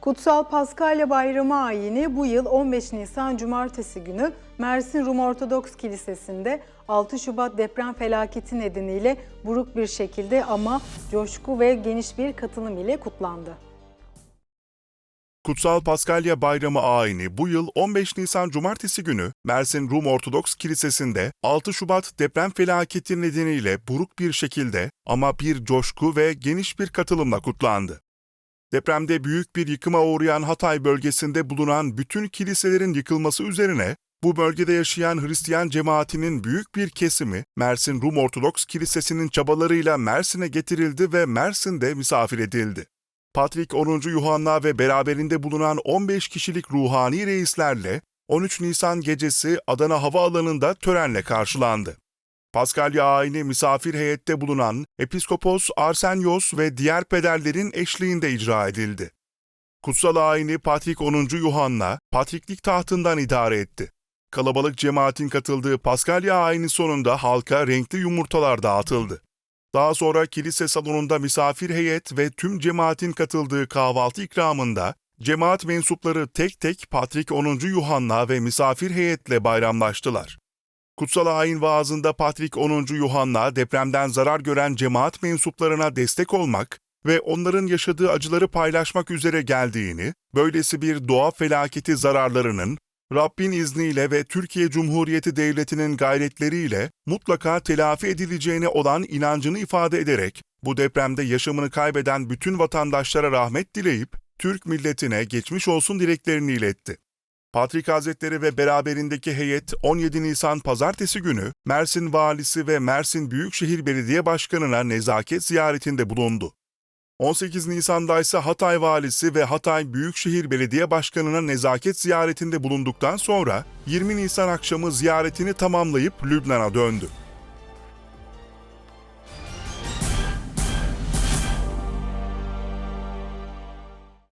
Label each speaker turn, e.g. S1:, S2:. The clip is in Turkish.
S1: Kutsal Paskalya Bayramı ayini bu yıl 15 Nisan Cumartesi günü Mersin Rum Ortodoks Kilisesi'nde 6 Şubat deprem felaketi nedeniyle buruk bir şekilde ama coşku ve geniş bir katılım ile kutlandı.
S2: Kutsal Paskalya Bayramı ayini bu yıl 15 Nisan Cumartesi günü Mersin Rum Ortodoks Kilisesi'nde 6 Şubat deprem felaketi nedeniyle buruk bir şekilde ama bir coşku ve geniş bir katılımla kutlandı. Depremde büyük bir yıkıma uğrayan Hatay bölgesinde bulunan bütün kiliselerin yıkılması üzerine bu bölgede yaşayan Hristiyan cemaatinin büyük bir kesimi Mersin Rum Ortodoks Kilisesi'nin çabalarıyla Mersin'e getirildi ve Mersin'de misafir edildi. Patrik 10. Yuhanna ve beraberinde bulunan 15 kişilik ruhani reislerle 13 Nisan gecesi Adana Havaalanı'nda törenle karşılandı. Paskalya ayini misafir heyette bulunan Episkopos Arsenios ve diğer pederlerin eşliğinde icra edildi. Kutsal ayini Patrik 10. Yuhanna, Patriklik tahtından idare etti. Kalabalık cemaatin katıldığı Paskalya ayini sonunda halka renkli yumurtalar dağıtıldı. Daha sonra kilise salonunda misafir heyet ve tüm cemaatin katıldığı kahvaltı ikramında cemaat mensupları tek tek Patrik 10. Yuhanna ve misafir heyetle bayramlaştılar. Kutsal ayin vaazında Patrik 10. Yuhanna depremden zarar gören cemaat mensuplarına destek olmak ve onların yaşadığı acıları paylaşmak üzere geldiğini, böylesi bir doğa felaketi zararlarının Rabbin izniyle ve Türkiye Cumhuriyeti Devleti'nin gayretleriyle mutlaka telafi edileceğine olan inancını ifade ederek bu depremde yaşamını kaybeden bütün vatandaşlara rahmet dileyip Türk milletine geçmiş olsun dileklerini iletti. Patrik Hazretleri ve beraberindeki heyet 17 Nisan pazartesi günü Mersin Valisi ve Mersin Büyükşehir Belediye Başkanı'na nezaket ziyaretinde bulundu. 18 Nisan'da ise Hatay Valisi ve Hatay Büyükşehir Belediye Başkanı'na nezaket ziyaretinde bulunduktan sonra 20 Nisan akşamı ziyaretini tamamlayıp Lübnan'a döndü.